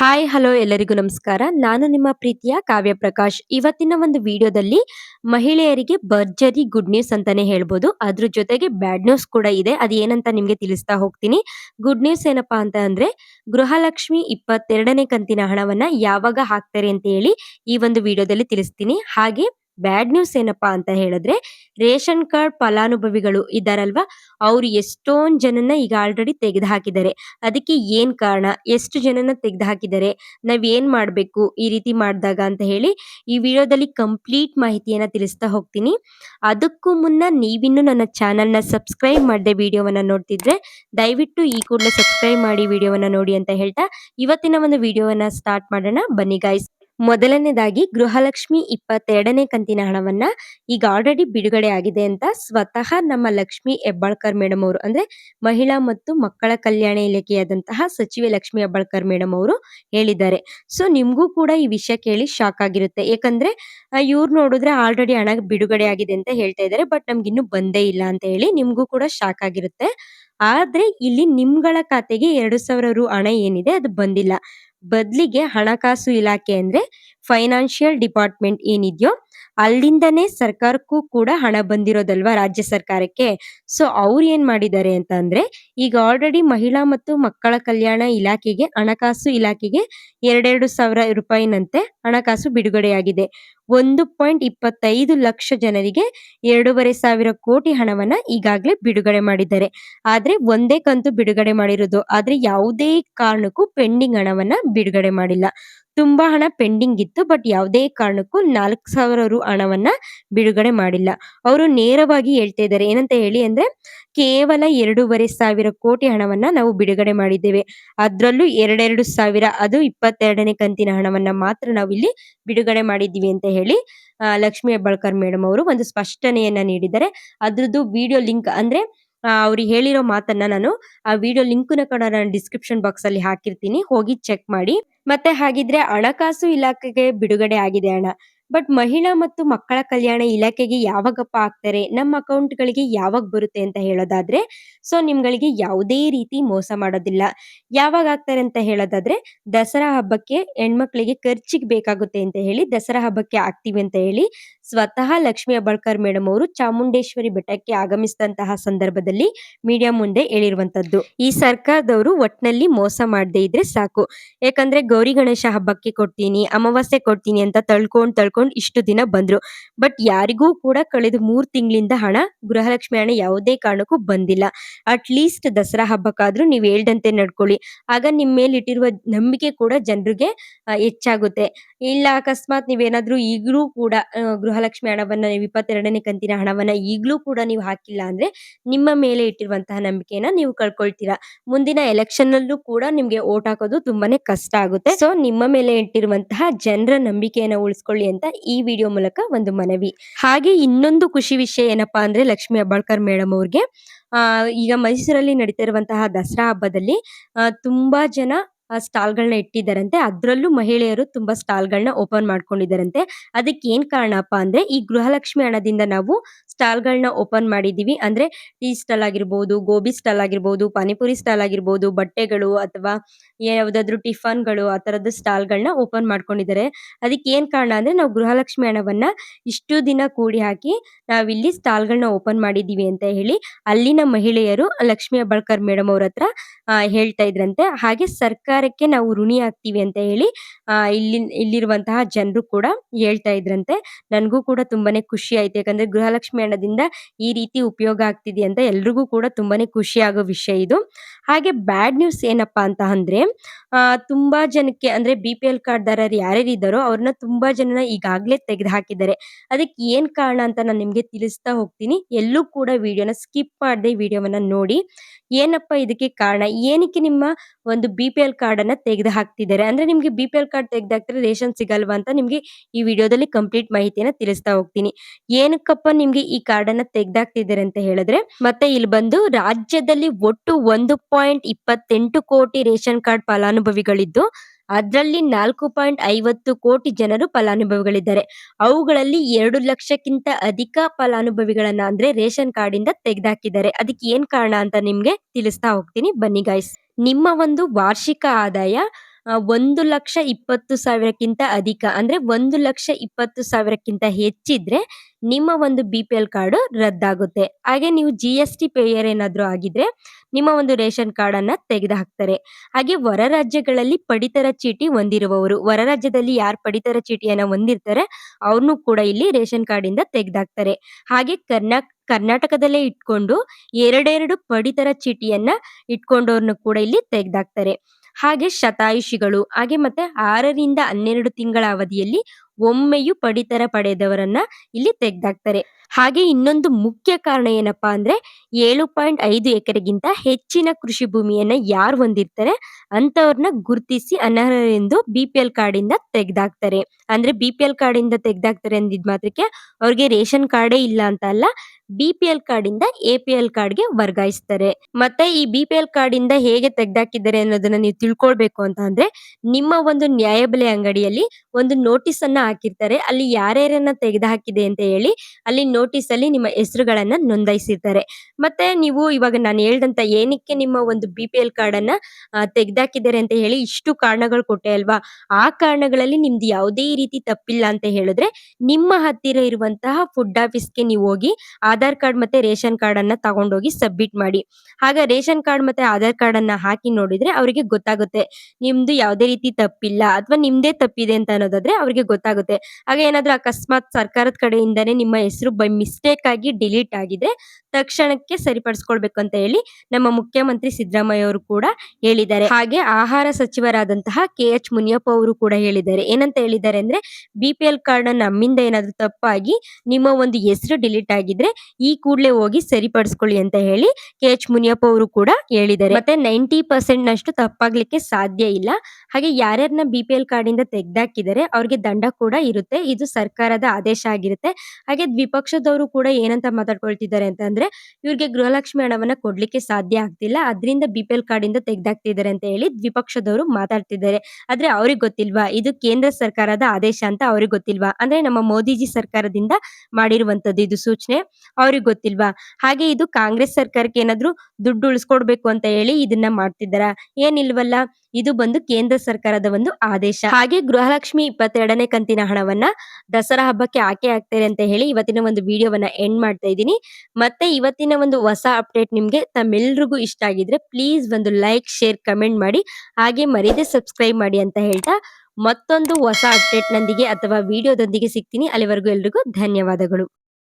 Hi hello ಎಲ್ಲರಿಗೂ ನಮಸ್ಕಾರ. ನಾನು ನಿಮ್ಮ ಪ್ರೀತಿಯ ಕಾವ್ಯ ಪ್ರಕಾಶ್. ಇವತ್ತಿನ ಒಂದು ವಿಡಿಯೋದಲ್ಲಿ ಮಹಿಳೆಯರಿಗೆ ಭರ್ಜರಿ ಗುಡ್ ನ್ಯೂಸ್ ಅಂತಾನೆ ಹೇಳ್ಬೋದು. ಅದ್ರ ಜೊತೆಗೆ ಬ್ಯಾಡ್ ನ್ಯೂಸ್ ಕೂಡ ಇದೆ. ಅದು ಏನಂತ ನಿಮಗೆ ತಿಳಿಸ್ತಾ ಹೋಗ್ತೀನಿ. ಗುಡ್ ನ್ಯೂಸ್ ಏನಪ್ಪಾ ಅಂತ ಅಂದ್ರೆ, ಗೃಹಲಕ್ಷ್ಮಿ ಇಪ್ಪತ್ತೆರಡನೇ ಕಂತಿನ ಹಣವನ್ನ ಯಾವಾಗ ಹಾಕ್ತಾರೆ ಅಂತ ಹೇಳಿ ಈ ಒಂದು ವಿಡಿಯೋದಲ್ಲಿ ತಿಳಿಸ್ತೀನಿ. ಹಾಗೆ ಬ್ಯಾಡ್ ನ್ಯೂಸ್ ಏನಪ್ಪಾ ಅಂತ ಹೇಳಿದ್ರೆ, ರೇಷನ್ ಕಾರ್ಡ್ ಫಲಾನುಭವಿಗಳು ಇದ್ದಾರಲ್ವಾ ಅವ್ರು ಎಷ್ಟೊಂದ್ ಜನನ ಈಗ ಆಲ್ರೆಡಿ ತೆಗೆದು ಹಾಕಿದ್ದಾರೆ ಅದಕ್ಕೆ ಏನ್ ಕಾರಣ? ಎಷ್ಟು ಜನನ ತೆಗೆದು ಹಾಕಿದ್ದಾರೆ ನಾವ್ ಏನ್ ಮಾಡ್ಬೇಕು ಈ ರೀತಿ ಮಾಡಿದಾಗ ಅಂತ ಹೇಳಿ ಈ ವಿಡಿಯೋದಲ್ಲಿ ಕಂಪ್ಲೀಟ್ ಮಾಹಿತಿಯನ್ನ ತಿಳಿಸ್ತಾ ಹೋಗ್ತೀನಿ. ಅದಕ್ಕೂ ಮುನ್ನ ನೀವಿನ್ನು ನನ್ನ ಚಾನೆಲ್ನ ಸಬ್ಸ್ಕ್ರೈಬ್ ಮಾಡದೆ ವಿಡಿಯೋವನ್ನ ನೋಡ್ತಿದ್ರೆ, ದಯವಿಟ್ಟು ಈ ಕೂಡಲೇ ಸಬ್ಸ್ಕ್ರೈಬ್ ಮಾಡಿ ವಿಡಿಯೋವನ್ನ ನೋಡಿ ಅಂತ ಹೇಳ್ತಾ, ಇವತ್ತಿನ ಒಂದು ವಿಡಿಯೋವನ್ನ ಸ್ಟಾರ್ಟ್ ಮಾಡೋಣ. ಬನ್ನಿ ಗೈಸ್ ಮೊದಲನೇದಾಗಿ ಗೃಹಲಕ್ಷ್ಮಿ ಇಪ್ಪತ್ತೆರಡನೇ ಕಂತಿನ ಹಣವನ್ನ ಈಗ ಆಲ್ರೆಡಿ ಬಿಡುಗಡೆ ಆಗಿದೆ ಅಂತ ಸ್ವತಃ ನಮ್ಮ ಲಕ್ಷ್ಮಿ ಹೆಬ್ಬಾಳ್ಕರ್ ಮೇಡಮ್ ಅವರು, ಅಂದ್ರೆ ಮಹಿಳಾ ಮತ್ತು ಮಕ್ಕಳ ಕಲ್ಯಾಣ ಇಲಾಖೆಯಾದಂತಹ ಸಚಿವೆ ಲಕ್ಷ್ಮಿ ಹೆಬ್ಬಾಳ್ಕರ್ ಮೇಡಮ್ ಅವರು ಹೇಳಿದ್ದಾರೆ. ಸೊ ನಿಮ್ಗೂ ಕೂಡ ಈ ವಿಷಯ ಕೇಳಿ ಶಾಕ್ ಆಗಿರುತ್ತೆ. ಯಾಕಂದ್ರೆ ಇವ್ರು ನೋಡಿದ್ರೆ ಆಲ್ರೆಡಿ ಹಣ ಬಿಡುಗಡೆ ಆಗಿದೆ ಅಂತ ಹೇಳ್ತಾ ಇದ್ದಾರೆ ಬಟ್ ನಮ್ಗೆ ಇನ್ನು ಬಂದೇ ಇಲ್ಲ ಅಂತ ಹೇಳಿ ನಿಮ್ಗೂ ಕೂಡ ಶಾಕ್ ಆಗಿರುತ್ತೆ. ಆದ್ರೆ, ಇಲ್ಲಿ ನಿಮ್ಗಳ ಖಾತೆಗೆ ಎರಡು ಸಾವಿರ ರು ಹಣ ಏನಿದೆ, ಅದು ಬಂದಿಲ್ಲ. ಬದ್ಲಿಗೆ ಹಣಕಾಸು ಇಲಾಖೆ ಅಂದ್ರೆ ಫೈನಾನ್ಷಿಯಲ್ ಡಿಪಾರ್ಟ್ಮೆಂಟ್ ಏನಿದೆಯೋ ಅಲ್ಲಿಂದನೇ ಸರ್ಕಾರಕ್ಕೂ ಕೂಡ ಹಣ ಬಂದಿರೋದಲ್ವಾ ರಾಜ್ಯ ಸರ್ಕಾರಕ್ಕೆ? ಸೊ ಅವ್ರು ಏನ್ ಮಾಡಿದ್ದಾರೆ ಅಂತ ಅಂದ್ರೆ, ಈಗ ಆಲ್ರೆಡಿ ಮಹಿಳಾ ಮತ್ತು ಮಕ್ಕಳ ಕಲ್ಯಾಣ ಇಲಾಖೆಗೆ, ಹಣಕಾಸು ಇಲಾಖೆಗೆ ಎರಡೆರಡು ಸಾವಿರ ರೂಪಾಯಿನಂತೆ ಹಣಕಾಸು ಬಿಡುಗಡೆಯಾಗಿದೆ. ಒಂದು ಪಾಯಿಂಟ್ ಇಪ್ಪತ್ತೈದು ಲಕ್ಷ ಜನರಿಗೆ ಎರಡೂವರೆ ಸಾವಿರ ಕೋಟಿ ಹಣವನ್ನ ಈಗಾಗಲೇ ಬಿಡುಗಡೆ ಮಾಡಿದ್ದಾರೆ. ಆದ್ರೆ ಒಂದೇ ಕಂತು ಬಿಡುಗಡೆ ಮಾಡಿರೋದು, ಆದ್ರೆ ಯಾವುದೇ ಕಾರಣಕ್ಕೂ ಪೆಂಡಿಂಗ್ ಹಣವನ್ನ ಬಿಡುಗಡೆ ಮಾಡಿಲ್ಲ. ತುಂಬಾ ಹಣ ಪೆಂಡಿಂಗ್ ಇತ್ತು, ಬಟ್ ಯಾವುದೇ ಕಾರಣಕ್ಕೂ ನಾಲ್ಕು ಸಾವಿರ ರು ಹಣವನ್ನ ಬಿಡುಗಡೆ ಮಾಡಿಲ್ಲ. ಅವರು ನೇರವಾಗಿ ಹೇಳ್ತಾ ಇದ್ದಾರೆ, ಏನಂತ ಹೇಳಿ ಅಂದ್ರೆ, ಕೇವಲ ಎರಡೂವರೆ ಸಾವಿರ ಕೋಟಿ ಹಣವನ್ನ ನಾವು ಬಿಡುಗಡೆ ಮಾಡಿದ್ದೇವೆ. ಅದ್ರಲ್ಲೂ ಎರಡೆರಡು ಸಾವಿರ, ಅದು ಇಪ್ಪತ್ತೆರಡನೇ ಕಂತಿನ ಹಣವನ್ನ ಮಾತ್ರ ನಾವು ಇಲ್ಲಿ ಬಿಡುಗಡೆ ಮಾಡಿದ್ದೀವಿ ಅಂತ ಹೇಳಿ ಲಕ್ಷ್ಮಿ ಹೆಬ್ಬಾಳ್ಕರ್ ಮೇಡಮ್ ಅವರು ಒಂದು ಸ್ಪಷ್ಟನೆಯನ್ನ ನೀಡಿದ್ದಾರೆ. ಅದ್ರದ್ದು ವಿಡಿಯೋ ಲಿಂಕ್ ಅಂದ್ರೆ ಅವ್ರು ಹೇಳಿರೋ ಮಾತನ್ನ ನಾನು ಆ ವಿಡಿಯೋ ಲಿಂಕ್ನ ಕೂಡ ನಾನು ಡಿಸ್ಕ್ರಿಪ್ಷನ್ ಬಾಕ್ಸ್ ಅಲ್ಲಿ ಹಾಕಿರ್ತೀನಿ. ಹೋಗಿ ಚೆಕ್ ಮಾಡಿ. ಮತ್ತೆ ಹಾಗಿದ್ರೆ ಹಣಕಾಸು ಇಲಾಖೆಗೆ ಬಿಡುಗಡೆ ಆಗಿದೆ ಹಣ ಬಟ್ ಮಹಿಳಾ ಮತ್ತು ಮಕ್ಕಳ ಕಲ್ಯಾಣ ಇಲಾಖೆಗೆ ಯಾವಾಗಪ್ಪ ಆಗ್ತಾರೆ? ನಮ್ಮ ಅಕೌಂಟ್ ಗಳಿಗೆ ಯಾವಾಗ ಬರುತ್ತೆ ಅಂತ ಹೇಳೋದಾದ್ರೆ ಸೊ ನಿಮ್ಗಳಿಗೆ ಯಾವುದೇ ರೀತಿ ಮೋಸ ಮಾಡೋದಿಲ್ಲ. ಯಾವಾಗ ಆಗ್ತಾರೆ ಅಂತ ಹೇಳೋದಾದ್ರೆ, ದಸರಾ ಹಬ್ಬಕ್ಕೆ ಹೆಣ್ಮಕ್ಳಿಗೆ ಖರ್ಚಿಗೆ ಬೇಕಾಗುತ್ತೆ ಅಂತ ಹೇಳಿ, ದಸರಾ ಹಬ್ಬಕ್ಕೆ ಆಗ್ತೀವಿ ಅಂತ ಹೇಳಿ ಸ್ವತಃ ಲಕ್ಷ್ಮಿ ಅಬಳ್ಕರ್ ಮೇಡಮ್ ಅವರು ಚಾಮುಂಡೇಶ್ವರಿ ಬೆಟ್ಟಕ್ಕೆ ಆಗಮಿಸಿದಂತಹ ಸಂದರ್ಭದಲ್ಲಿ ಮೀಡಿಯಾ ಮುಂದೆ ಹೇಳಿರುವಂತದ್ದು. ಈ ಸರ್ಕಾರದವರು ಒಟ್ನಲ್ಲಿ ಮೋಸ ಮಾಡದೇ ಇದ್ರೆ ಸಾಕು. ಯಾಕಂದ್ರೆ ಗೌರಿ ಗಣೇಶ ಹಬ್ಬಕ್ಕೆ ಕೊಡ್ತೀನಿ ಅಮಾವಾಸ್ಯೆ ಕೊಡ್ತೀನಿ ಅಂತ ತಳ್ಕೊಂಡ್ ತಳ್ಕೊಂಡ್ ಇಷ್ಟು ದಿನ ಬಂದ್ರು. ಬಟ್ ಯಾರಿಗೂ ಕೂಡ ಕಳೆದ ಮೂರ್ ತಿಂಗಳಿಂದ ಹಣ ಗೃಹಲಕ್ಷ್ಮಿ ಹಣ ಯಾವುದೇ ಕಾರಣಕ್ಕೂ ಬಂದಿಲ್ಲ. ಅಟ್ ಲೀಸ್ಟ್ ದಸರಾ ಹಬ್ಬಕ್ಕಾದ್ರೂ ನೀವು ಹೇಳ್ದಂತೆ ನಡ್ಕೊಳ್ಳಿ. ಆಗ ನಿಮ್ ಮೇಲೆ ಇಟ್ಟಿರುವ ನಂಬಿಕೆ ಕೂಡ ಜನರಿಗೆ ಹೆಚ್ಚಾಗುತ್ತೆ. ಇಲ್ಲ ಅಕಸ್ಮಾತ್ ನೀವೇನಾದ್ರೂ ಈಗಲೂ ಕೂಡ ಆ, ಗೃಹಲಕ್ಷ್ಮಿ ಹಣವನ್ನ ನೀವು ಇಪ್ಪತ್ತೆರಡನೇ ಕಂತಿನ ಹಣವನ್ನ ಈಗಲೂ ಕೂಡ ನೀವು ಹಾಕಿಲ್ಲ ಅಂದ್ರೆ ನಿಮ್ಮ ಮೇಲೆ ಇಟ್ಟಿರುವಂತಹ ನಂಬಿಕೆಯನ್ನ ನೀವು ಕಳ್ಕೊಳ್ತೀರಾ. ಮುಂದಿನ ಎಲೆಕ್ಷನ್ ಅಲ್ಲೂ ಕೂಡ ನಿಮ್ಗೆ ಓಟ್ ಹಾಕೋದು ತುಂಬಾನೇ ಕಷ್ಟ ಆಗುತ್ತೆ. ಸೊ ನಿಮ್ಮ ಮೇಲೆ ಇಟ್ಟಿರುವಂತಹ ಜನರ ನಂಬಿಕೆಯನ್ನ ಉಳಿಸ್ಕೊಳ್ಳಿ ಅಂತ ಈ ವಿಡಿಯೋ ಮೂಲಕ ಒಂದು ಮನವಿ. ಹಾಗೆ ಇನ್ನೊಂದು ಖುಷಿ ವಿಷಯ ಏನಪ್ಪಾ ಅಂದ್ರೆ ಲಕ್ಷ್ಮಿ ಅಬ್ಬಾಳ್ಕರ್ ಮೇಡಮ್ ಅವ್ರಿಗೆ ಈಗ ಮೈಸೂರಲ್ಲಿ ನಡೀತಾ ಇರುವಂತಹ ದಸರಾ ಹಬ್ಬದಲ್ಲಿ ತುಂಬಾ ಜನ ಸ್ಟಾಲ್ ಗಳನ್ನ ಇಟ್ಟಿದ್ದಾರಂತೆ. ಅದ್ರಲ್ಲೂ ಮಹಿಳೆಯರು ತುಂಬಾ ಸ್ಟಾಲ್ ಗಳನ್ನ ಓಪನ್ ಮಾಡ್ಕೊಂಡಿದ್ದಾರಂತೆ. ಅದಕ್ಕೆ ಏನ್ ಕಾರಣಪ್ಪ ಅಂದ್ರೆ ಈ ಗೃಹಲಕ್ಷ್ಮಿ ಹಣದಿಂದ ನಾವು ಸ್ಟಾಲ್ ಗಳನ್ನ ಓಪನ್ ಮಾಡಿದೀವಿ ಅಂದ್ರೆ ಟೀ ಸ್ಟಾಲ್ ಆಗಿರ್ಬಹುದು ಗೋಬಿ ಸ್ಟಾಲ್ ಆಗಿರ್ಬಹುದು ಪಾನಿಪುರಿ ಸ್ಟಾಲ್ ಆಗಿರ್ಬಹುದು ಬಟ್ಟೆಗಳು ಅಥವಾ ಯಾವ್ದಾದ್ರು ಟಿಫನ್ಗಳು ಆ ತರದ ಸ್ಟಾಲ್ ಗಳನ್ನ ಓಪನ್ ಮಾಡ್ಕೊಂಡಿದ್ದಾರೆ. ಅದಕ್ಕೆ ಏನ್ ಕಾರಣ ಅಂದ್ರೆ ನಾವು ಗೃಹಲಕ್ಷ್ಮಿ ಹಣವನ್ನ ಇಷ್ಟು ದಿನ ಕೂಡಿ ಹಾಕಿ ನಾವಿಲ್ಲಿ ಸ್ಟಾಲ್ ಗಳನ್ನ ಓಪನ್ ಮಾಡಿದೀವಿ ಅಂತ ಹೇಳಿ ಅಲ್ಲಿನ ಮಹಿಳೆಯರು ಲಕ್ಷ್ಮಿ ಹೆಬ್ಬಾಳ್ಕರ್ ಮೇಡಮ್ ಅವ್ರ ಹತ್ರ ಹೇಳ್ತಾ ಇದ್ರಂತೆ. ಹಾಗೆ ಸರ್ಕಾರಕ್ಕೆ ನಾವು ಋಣಿ ಆಗ್ತೀವಿ ಅಂತ ಹೇಳಿ ಇಲ್ಲಿ, ಇಲ್ಲಿರುವಂತಹ ಜನರು ಕೂಡ ಹೇಳ್ತಾ ಇದ್ರಂತೆ. ನನ್ಗೂ ಕೂಡ ತುಂಬಾನೇ ಖುಷಿ ಆಯ್ತು. ಯಾಕಂದ್ರೆ ಗೃಹಲಕ್ಷ್ಮಿ ಹಣದಿಂದ ಈ ರೀತಿ ಉಪಯೋಗ ಆಗ್ತಿದೆ ಅಂತ ಎಲ್ರಿಗೂ ಕೂಡ ತುಂಬಾನೇ ಖುಷಿ ಆಗೋ ವಿಷಯ ಇದು. ಹಾಗೆ ಬ್ಯಾಡ್ ನ್ಯೂಸ್ ಏನಪ್ಪಾ ಅಂತ ಅಂದ್ರೆ ತುಂಬಾ ಜನಕ್ಕೆ ಅಂದ್ರೆ ಬಿ ಪಿ ಎಲ್ ಕಾರ್ಡ್ ದಾರರು ಯಾರ್ಯಾರು ಇದ್ದಾರೋ ಅವ್ರನ್ನ ತುಂಬಾ ಜನನ ಈಗಾಗಲೇ ತೆಗೆದು ಹಾಕಿದ್ದಾರೆ ಅದಕ್ಕೆ ಏನ್ ಕಾರಣ ಅಂತ ನಾನು ನಿಮ್ಗೆ ತಿಳಿಸ್ತಾ ಹೋಗ್ತೀನಿ. ಎಲ್ಲೂ ಕೂಡ ವಿಡಿಯೋನ ಸ್ಕಿಪ್ ಮಾಡದೆ ವಿಡಿಯೋವನ್ನ ನೋಡಿ. ಏನಪ್ಪ ಇದಕ್ಕೆ ಕಾರಣ? ಏನಕ್ಕೆ ನಿಮ್ಮ ಒಂದು ಬಿ ಪಿ ಎಲ್ ಕಾರ್ಡ್ ಅನ್ನ ತೆಗೆದು ಹಾಕ್ತಿದ್ದಾರೆ ಅಂದ್ರೆ ನಿಮ್ಗೆ ಬಿ ಪಿ ಎಲ್ ಕಾರ್ಡ್ ತೆಗೆದು ಹಾಕ್ತಾರೆ ರೇಷನ್ ಸಿಗಲ್ವಾ ಅಂತ ನಿಮ್ಗೆ ಈ ವಿಡಿಯೋದಲ್ಲಿ ಕಂಪ್ಲೀಟ್ ಮಾಹಿತಿಯನ್ನ ತಿಳಿಸ್ತಾ ಹೋಗ್ತೀನಿ. ಏನಕ್ಕಪ್ಪ ನಿಮ್ಗೆ ಈ ಕಾರ್ಡ್ ಅನ್ನ ತೆಗ್ದಾಕ್ತಿದ್ದಾರೆ ಅಂತ ಹೇಳಿದ್ರೆ, ಮತ್ತೆ ಇಲ್ಲಿ ಬಂದು ರಾಜ್ಯದಲ್ಲಿ ಒಟ್ಟು ಒಂದು ಪಾಯಿಂಟ್ ಇಪ್ಪತ್ತೆಂಟು ಕೋಟಿ ರೇಷನ್ ಕಾರ್ಡ್ ಫಲಾನುಭವಿಗಳಿದ್ದು, ಅದರಲ್ಲಿ ನಾಲ್ಕು ಪಾಯಿಂಟ್ ಐವತ್ತು ಕೋಟಿ ಜನರು ಫಲಾನುಭವಿಗಳಿದ್ದಾರೆ. ಅವುಗಳಲ್ಲಿ ಎರಡು ಲಕ್ಷಕ್ಕಿಂತ ಅಧಿಕ ಫಲಾನುಭವಿಗಳನ್ನ ಅಂದ್ರೆ ರೇಷನ್ ಕಾರ್ಡ್ ಇಂದ ತೆಗೆದಾಕಿದ್ದಾರೆ ಅದಕ್ಕೆ ಏನ್ ಕಾರಣ ಅಂತ ನಿಮ್ಗೆ ತಿಳಿಸ್ತಾ ಹೋಗ್ತೀನಿ. ಬನ್ನಿ ಗಾಯ್ಸ್ ನಿಮ್ಮ ಒಂದು ವಾರ್ಷಿಕ ಆದಾಯ ಒಂದು ಲಕ್ಷ ಇಪ್ಪತ್ತು ಸಾವಿರಕ್ಕಿಂತ ಅಧಿಕ, ಅಂದರೆ ಒಂದು ಲಕ್ಷ ಇಪ್ಪತ್ತು ಸಾವಿರಕ್ಕಿಂತ ಹೆಚ್ಚಿದ್ರೆ ನಿಮ್ಮ ಒಂದು ಬಿ ಪಿ ಎಲ್ ಕಾರ್ಡು ರದ್ದಾಗುತ್ತೆ. ಹಾಗೆ ನೀವು ಜಿ ಎಸ್ ಟಿ ಪೇಯರ್ ಏನಾದರೂ ಆಗಿದ್ರೆ ನಿಮ್ಮ ಒಂದು ರೇಷನ್ ಕಾರ್ಡನ್ನು ತೆಗೆದು ಹಾಕ್ತಾರೆ ಹಾಗೆ ಹೊರ ರಾಜ್ಯಗಳಲ್ಲಿ ಪಡಿತರ ಚೀಟಿ ಹೊಂದಿರುವವರು, ಹೊರ ರಾಜ್ಯದಲ್ಲಿ ಯಾರು ಪಡಿತರ ಚೀಟಿಯನ್ನು ಹೊಂದಿರ್ತಾರೆ ಅವ್ರನ್ನೂ ಕೂಡ ಇಲ್ಲಿ ರೇಷನ್ ಕಾರ್ಡಿಂದ ತೆಗೆದಾಕ್ತಾರೆ ಹಾಗೆ ಕರ್ನಾ, ಕರ್ನಾಟಕದಲ್ಲೇ ಇಟ್ಕೊಂಡು ಎರಡೆರಡು ಪಡಿತರ ಚೀಟಿಯನ್ನ ಇಟ್ಕೊಂಡವ್ರನ್ನು ಕೂಡ ಇಲ್ಲಿ ತೆಗೆದಾಕ್ತಾರೆ ಹಾಗೆ ಶತಾಯುಷಿಗಳು. ಹಾಗೆ ಮತ್ತೆ ಆರರಿಂದ ಹನ್ನೆರಡು ತಿಂಗಳ ಅವಧಿಯಲ್ಲಿ ಒಮ್ಮೆಯೂ ಪಡಿತರ ಪಡೆದವರನ್ನ ಇಲ್ಲಿ ತೆಗೆದಾಕ್ತಾರೆ. ಹಾಗೆ ಇನ್ನೊಂದು ಮುಖ್ಯ ಕಾರಣ ಏನಪ್ಪಾ ಅಂದ್ರೆ ಏಳು ಪಾಯಿಂಟ್ ಐದು ಎಕರೆಗಿಂತ ಹೆಚ್ಚಿನ ಕೃಷಿ ಭೂಮಿಯನ್ನ ಯಾರು ಹೊಂದಿರ್ತಾರೆ ಅಂತವ್ರನ್ನ ಗುರುತಿಸಿ ಅನರ್ಹರೆಂದು ಬಿ ಪಿ ಎಲ್ ಕಾರ್ಡ್ ಇಂದ ತೆಗೆದಾಕ್ತಾರೆ. ಅಂದ್ರೆ ಬಿ ಪಿ ಎಲ್ ಕಾರ್ಡ್ ಇಂದ ತೆಗೆದಾಕ್ತಾರೆ ಅಂದಿದ್ ಮಾತ್ರಕ್ಕೆ ಅವ್ರಿಗೆ ರೇಷನ್ ಕಾರ್ಡೇ ಇಲ್ಲ ಅಂತ ಅಲ್ಲ ಬಿ ಪಿ ಎಲ್ ಕಾರ್ಡ್ ಇಂದ ಎ ಪಿ ಎಲ್ ಕಾರ್ಡ್ಗೆ ವರ್ಗಾಯಿಸ್ತಾರೆ. ಮತ್ತೆ ಈ ಬಿ ಪಿ ಎಲ್ ಕಾರ್ಡ್ ಇಂದ ಹೇಗೆ ತೆಗೆದಾಕಿದ್ದಾರೆ ಅನ್ನೋದನ್ನ ನೀವು ತಿಳ್ಕೊಳ್ಬೇಕು ಅಂತ ಅಂದ್ರೆ ನಿಮ್ಮ ಒಂದು ನ್ಯಾಯಬೆಲೆ ಅಂಗಡಿಯಲ್ಲಿ ಒಂದು ನೋಟಿಸ್ ಅನ್ನ ಹಾಕಿರ್ತಾರೆ. ಅಲ್ಲಿ ಯಾರ್ಯಾರನ್ನ ತೆಗೆದು ಹಾಕಿದೆ ಅಂತ ಹೇಳಿ ಅಲ್ಲಿ ನೋಟಿಸ್ ಅಲ್ಲಿ ನಿಮ್ಮ ಹೆಸರುಗಳನ್ನ ನೋಂದಾಯಿಸಿದ್ದಾರೆ ಮತ್ತೆ ನೀವು ಇವಾಗ ನಾನು ಹೇಳ್ದಂತ ಏನಕ್ಕೆ ನಿಮ್ಮ ಒಂದು ಬಿ ಪಿ ಎಲ್ ಕಾರ್ಡ್ ಅನ್ನ ತೆಗ್ದಾಕಿದ್ದಾರೆ ಅಂತ ಹೇಳಿ ಇಷ್ಟು ಕಾರಣಗಳು ಕೊಟ್ಟೆ ಅಲ್ವಾ? ಆ ಕಾರಣಗಳಲ್ಲಿ ನಿಮ್ದು ಯಾವುದೇ ರೀತಿ ತಪ್ಪಿಲ್ಲ ಅಂತ ಹೇಳಿದ್ರೆ ನಿಮ್ಮ ಹತ್ತಿರ ಇರುವಂತಹ ಫುಡ್ ಆಫೀಸ್ಗೆ ನೀವು ಹೋಗಿ ಆಧಾರ್ ಕಾರ್ಡ್ ಮತ್ತೆ ರೇಷನ್ ಕಾರ್ಡ್ ಅನ್ನ ತಗೊಂಡೋಗಿ ಸಬ್ಮಿಟ್ ಮಾಡಿ. ಆಗ ರೇಷನ್ ಕಾರ್ಡ್ ಮತ್ತೆ ಆಧಾರ್ ಕಾರ್ಡ್ ಅನ್ನ ಹಾಕಿ ನೋಡಿದ್ರೆ ಅವರಿಗೆ ಗೊತ್ತಾಗುತ್ತೆ. ನಿಮ್ದು ಯಾವುದೇ ರೀತಿ ತಪ್ಪಿಲ್ಲ ಅಥವಾ ನಿಮ್ದೇ ತಪ್ಪಿದೆ ಅಂತ ಅನ್ನೋದಾದ್ರೆ ಅವ್ರಿಗೆ ಗೊತ್ತಾಗುತ್ತೆ. ಹಾಗೆ ಏನಾದ್ರೂ ಅಕಸ್ಮಾತ್ ಸರ್ಕಾರದ ಕಡೆಯಿಂದಾನೇ ನಿಮ್ಮ ಹೆಸರು ಬೈ ಮಿಸ್ಟೇಕ್ ಆಗಿ ಡಿಲೀಟ್ ಆಗಿದೆ. ತಕ್ಷಣಕ್ಕೆ ಸರಿಪಡಿಸ್ಕೊಳ್ಬೇಕು ಅಂತ ಹೇಳಿ ನಮ್ಮ ಮುಖ್ಯಮಂತ್ರಿ ಸಿದ್ದರಾಮಯ್ಯ ಅವರು ಕೂಡ ಹೇಳಿದ್ದಾರೆ. ಹಾಗೆ ಆಹಾರ ಸಚಿವರಾದಂತಹ ಕೆ ಎಚ್ ಮುನಿಯಪ್ಪ ಅವರು ಕೂಡ ಹೇಳಿದ್ದಾರೆ. ಏನಂತ ಹೇಳಿದ್ದಾರೆ ಅಂದ್ರೆ ಬಿ ಪಿ ಎಲ್ ಕಾರ್ಡ್ ನಮ್ಮಿಂದ ಏನಾದ್ರೂ ತಪ್ಪಾಗಿ ನಿಮ್ಮ ಒಂದು ಹೆಸರು ಡಿಲೀಟ್ ಆಗಿದ್ರೆ ಈ ಕೂಡಲೇ ಹೋಗಿ ಸರಿಪಡಿಸ್ಕೊಳ್ಳಿ ಅಂತ ಹೇಳಿ ಕೆ ಎಚ್ ಮುನಿಯಪ್ಪ ಅವರು ಕೂಡ ಹೇಳಿದ್ದಾರೆ. ಮತ್ತೆ ನೈಂಟಿ ಪರ್ಸೆಂಟ್ ನಷ್ಟು ತಪ್ಪಾಗ್ಲಿಕ್ಕೆ ಸಾಧ್ಯ ಇಲ್ಲ. ಹಾಗೆ ಯಾರ್ಯಾರನ್ನ ಬಿ ಪಿ ಎಲ್ ಕಾರ್ಡ್ ಇಂದ ತೆಗ್ದಾಕಿದರೆ ಅವ್ರಿಗೆ ದಂಡ ಕೂಡ ಇರುತ್ತೆ. ಇದು ಸರ್ಕಾರದ ಆದೇಶ ಆಗಿರುತ್ತೆ. ಹಾಗೆ ದ್ವಿಪಕ್ಷದವರು ಕೂಡ ಏನಂತ ಮಾತಾಡ್ಕೊಳ್ತಿದ್ದಾರೆ ಅಂತ ಅಂದ್ರೆ, ಇವ್ರಿಗೆ ಗೃಹಲಕ್ಷ್ಮಿ ಹಣವನ್ನ ಕೊಡ್ಲಿಕ್ಕೆ ಸಾಧ್ಯ ಆಗ್ತಿಲ್ಲ. ಅದರಿಂದ ಬಿ ಪಿ ಎಲ್ ಕಾರ್ಡ್ ಇಂದ ತೆಗ್ದಾಕ್ತಿದ್ದಾರೆ ಅಂತ ಹೇಳಿ ದ್ವಿಪಕ್ಷದವರು ಮಾತಾಡ್ತಿದ್ದಾರೆ. ಆದ್ರೆ ಅವ್ರಿಗೆ ಗೊತ್ತಿಲ್ವಾ? ಇದು ಕೇಂದ್ರ ಸರ್ಕಾರದ ಆದೇಶ ಅಂತ ಅವ್ರಿಗೆ ಗೊತ್ತಿಲ್ವಾ? ಅಂದ್ರೆ ನಮ್ಮ ಮೋದಿಜಿ ಸರ್ಕಾರದಿಂದ ಮಾಡಿರುವಂತದ್ದು ಇದು ಸೂಚನೆ ಅವ್ರಿಗೆ ಗೊತ್ತಿಲ್ವಾ? ಹಾಗೆ ಇದು ಕಾಂಗ್ರೆಸ್ ಸರ್ಕಾರಕ್ಕೆ ಏನಾದ್ರು ದುಡ್ಡು ಉಳಿಸ್ಕೊಡ್ಬೇಕು ಅಂತ ಹೇಳಿ ಇದನ್ನ ಮಾಡ್ತಿದ್ದಾರ? ಏನಿಲ್ವಲ್ಲ? ಇದು ಬಂದು ಕೇಂದ್ರ ಸರ್ಕಾರದ ಒಂದು ಆದೇಶ. ಹಾಗೆ ಗೃಹಲಕ್ಷ್ಮಿ ಇಪ್ಪತ್ತೆರಡನೇ ಕಂತಿನ ಹಣವನ್ನ ದಸರಾ ಹಬ್ಬಕ್ಕೆ ಆಕೆ ಆಗ್ತಾರೆ ಅಂತ ಹೇಳಿ ಇವತ್ತಿನ ಒಂದು ವಿಡಿಯೋವನ್ನ ಎಂಡ್ ಮಾಡ್ತಾ ಇದ್ದೀನಿ. ಮತ್ತೆ ಇವತ್ತಿನ ಒಂದು ಹೊಸ ಅಪ್ಡೇಟ್ ನಿಮ್ಗೆ ತಮ್ಮೆಲ್ರಿಗೂ ಇಷ್ಟ ಆಗಿದ್ರೆ ಪ್ಲೀಸ್ ಒಂದು ಲೈಕ್ ಶೇರ್ ಕಮೆಂಟ್ ಮಾಡಿ. ಹಾಗೆ ಮರೀದೆ ಸಬ್ಸ್ಕ್ರೈಬ್ ಮಾಡಿ ಅಂತ ಹೇಳ್ತಾ ಮತ್ತೊಂದು ಹೊಸ ಅಪ್ಡೇಟ್ ನೊಂದಿಗೆ ಅಥವಾ ವಿಡಿಯೋದೊಂದಿಗೆ ಸಿಗ್ತೀನಿ. ಅಲ್ಲಿವರೆಗೂ ಎಲ್ರಿಗೂ ಧನ್ಯವಾದಗಳು.